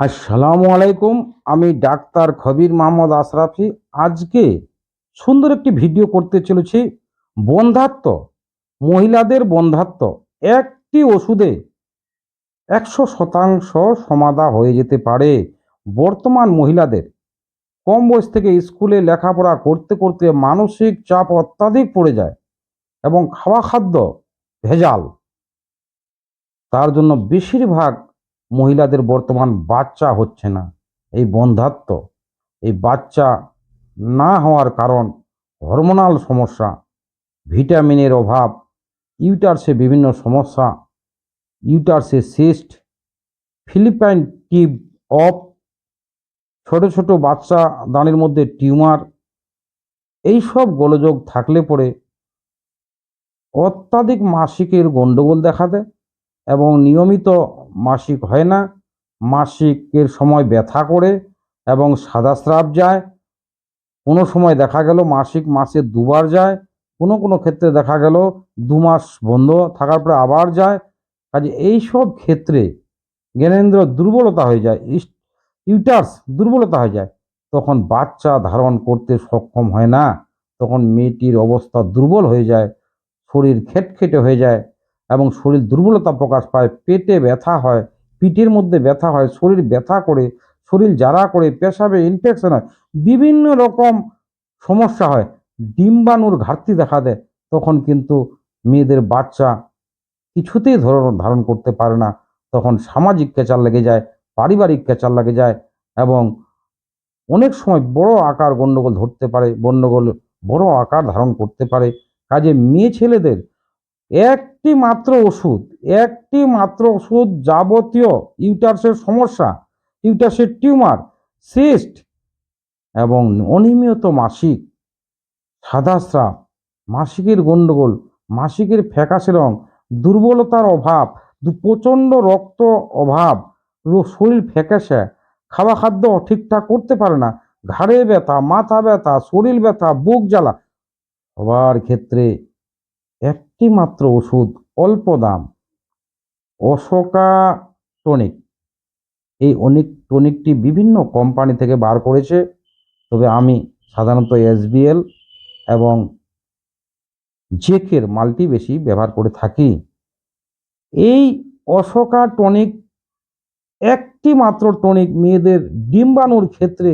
আসসালামু আলাইকুম, আমি ডাক্তার খবির মোহাম্মদ আশরাফি। আজকে সুন্দর একটি ভিডিও করতে চলেছি, বন্ধাত্ম, মহিলাদের বন্ধাত্ম। একটি ওষুধে একশো শতাংশ সমাধা হয়ে যেতে পারে বর্তমান মহিলাদের। কম বয়স থেকে স্কুলে লেখাপড়া করতে করতে মানসিক চাপ অত্যাধিক পড়ে যায় এবং খাওয়া খাদ্য ভেজাল। তার জন্য বেশিরভাগ মহিলাদের বর্তমান বাচ্চা হচ্ছে না। এই বন্ধাত্ম, এই বাচ্চা না হওয়ার কারণ হরমোনাল সমস্যা, ভিটামিনের অভাব, ইউটার্সে বিভিন্ন সমস্যা, ইউটার্সে সিস্ট, ফিলিপাইন টিপ অফ, ছোট ছোট বাচ্চা দানের মধ্যে টিউমার, এইসব গোলযোগ থাকলে পরে অত্যাধিক মাসিকের গণ্ডগোল দেখা দেয়। এবং নিয়মিত মাসিক হয় না। মাসিকের সময় ব্যথা করে এবং সাদা স্রাব যায়। কোনো সময় দেখা গেল মাসিক মাসে দুবার যায়। কোনো কোনো ক্ষেত্রে দেখা গেল দু মাস বন্ধ থাকার পরে আবার যায়। কাজে এইসব ক্ষেত্রে জ্ঞানেন্দ্র দুর্বলতা হয়ে যায় ইউটার্স দুর্বলতা হয়ে যায়। তখন বাচ্চা ধারণ করতে সক্ষম হয় না। তখন মেয়েটির অবস্থা দুর্বল হয়ে যায়, শরীর খেটখেটে হয়ে যায়। এবং শরীর দুর্বলতা প্রকাশ পায়, পেটে ব্যথা হয়, পিঠের মধ্যে ব্যথা হয়, শরীর ব্যথা করে, শরীর জ্বালা করে, পেশাবে ইনফেকশন হয়, বিভিন্ন রকম সমস্যা হয়। ডিম্বাণুর ঘাটতি দেখা দেয়, তখন কিন্তু মেয়েদের বাচ্চা কিছুতেই ধরন ধারণ করতে পারে না। তখন সামাজিক কেচার লেগে যায়, পারিবারিক কেচার লেগে যায় এবং অনেক সময় বড় আকার গণ্ডগোল ধরতে পারে গণ্ডগোল বড় আকার ধারণ করতে পারে। কাজে মেয়ে ছেলেদের একটি মাত্র ওষুধ, একটি মাত্র ওষুধ যাবতীয় ইউটার্সের সমস্যা, ইউটার্সের টিউমার, সিস্ট এবং অনিয়মিত মাসিক সাদা স্রাব, মাসিকের গণ্ডগোল মাসিকের ফ্যাকাশে রং, দুর্বলতার অভাব প্রচণ্ড রক্ত অভাব শরীর ফ্যাকাশে খাওয়া খাদ্য ঠিকঠাক করতে পারে না, ঘাড়ে ব্যথা, মাথা ব্যথা, শরীর ব্যথা, বুক জ্বালা, সবার ক্ষেত্রে একটি মাত্র ওষুধ, অল্প দাম। অশোকা টনিক এই অনেক টনিকটি বিভিন্ন কোম্পানি থেকে বার করেছে, তবে আমি সাধারণত এসবিএল এবং জেকের মাল্টি বেশি ব্যবহার করে থাকি। এই অশোকা টনিক একটি মাত্র টনিক মেয়েদের ডিম্বাণুর ক্ষেত্রে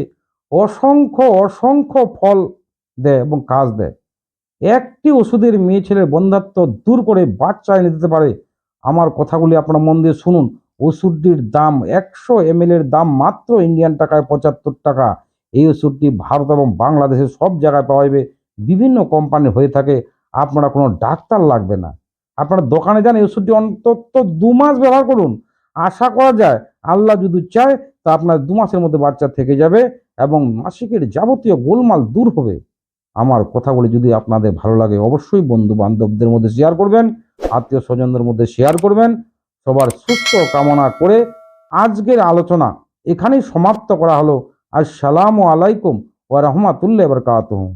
অসংখ্য অসংখ্য ফল দেয় এবং কাজ দেয়। একটি ওষুধের মেয়ে ছেলের বন্ধাত্ব দূর করে বাচ্চা এনে দিতে পারে। আমার কথাগুলি আপনারা মন দিয়ে শুনুন। ওষুধটির দাম একশো এম এর দাম মাত্র ইন্ডিয়ান টাকায় পঁচাত্তর টাকা। এই ওষুধটি ভারত এবং বাংলাদেশের সব জায়গায় পাওয়া যাবে। বিভিন্ন কোম্পানি হয়ে থাকে। আপনারা কোনো ডাক্তার লাগবে না। আপনারা দোকানে যান, এই ওষুধটি অন্তত দু মাস ব্যবহার করুন। আশা করা যায়, আল্লাহ যদি চায়, তা আপনার দু মাসের মধ্যে বাচ্চা থেকে যাবে এবং মাসিকের যাবতীয় গোলমাল দূর হবে। আমার কথাগুলি যদি আপনাদের ভালো লাগে, অবশ্যই বন্ধু বান্ধবদের মধ্যে শেয়ার করবেন আত্মীয় স্বজনদের মধ্যে শেয়ার করবেন। সবার সুস্থ কামনা করে আজকের আলোচনা এখানেই সমাপ্ত করা হলো। আসসালামু আলাইকুম ওয়া রাহমাতুল্লাহি বারাকাতুহু।